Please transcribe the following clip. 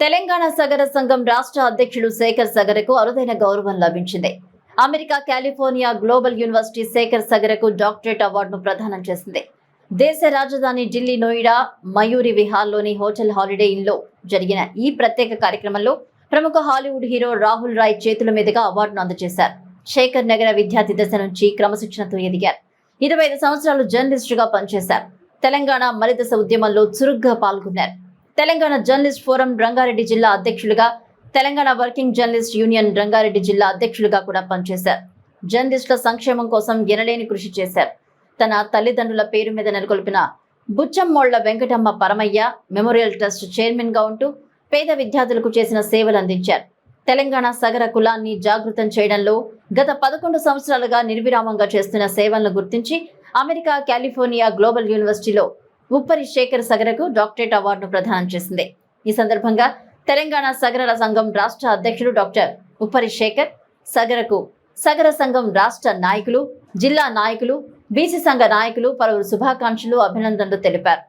తెలంగాణ సగర సంఘం రాష్ట్ర అధ్యక్షుడు శేఖర్ సగరకు అరుదైన గౌరవం లభించింది. America California global university Shekhar సగరకు doctorate అవార్డును ప్రదానం చేసింది. దేశ రాజధాని ఢిల్లీ నోయిడా మయూరి విహార్లోని హోటల్ హాలిడే ఇన్లో జరిగిన ఈ ప్రత్యేక కార్యక్రమంలో ప్రముఖ హాలీవుడ్ హీరో రాహుల్ రాయ్ చేతుల మీదుగా అవార్డును అందజేశారు. శేఖర్ నగర విద్యార్థి దశ నుంచి క్రమశిక్షణతో ఎదిగారు. ఇరవై ఐదు సంవత్సరాలు జర్నలిస్టుగా పనిచేశారు. తెలంగాణ మలిదశ ఉద్యమంలో చురుగ్గా పాల్గొన్నారు. తెలంగాణ జర్నలిస్ట్ ఫోరం రంగారెడ్డి జిల్లా అధ్యక్షులుగా Telangana working journalist union Rangareddy జిల్లా అధ్యక్షులుగా కూడా పనిచేశారు. జర్నలిస్టుల సంక్షేమం కోసం ఎనలేని కృషి చేశారు. తన తల్లిదండ్రుల పేరు మీద నెలకొల్పిన బుచ్చమ్మోళ్ళ వెంకటమ్మ పరమయ్య మెమోరియల్ ట్రస్ట్ చైర్మన్గా ఉంటూ పేద విద్యార్థులకు చేసిన సేవలు అందించారు. తెలంగాణ సగర కులాన్ని జాగృతం చేయడంలో గత పదకొండు సంవత్సరాలుగా నిర్విరామంగా చేస్తున్న సేవలను గుర్తించి అమెరికా కాలిఫోర్నియా గ్లోబల్ యూనివర్సిటీలో ఉప్పరి శేఖర్ సగరకు డాక్టరేట్ అవార్డును ప్రదానం చేసింది. ఈ సందర్భంగా తెలంగాణ సగరల సంఘం రాష్ట్ర అధ్యక్షుడు డాక్టర్ ఉప్పరి శేఖర్ సగరకు సగర సంఘం రాష్ట్ర నాయకులు జిల్లా నాయకులు బీసీ సంఘ నాయకులు పలువురు శుభాకాంక్షలు అభినందనలు తెలిపారు.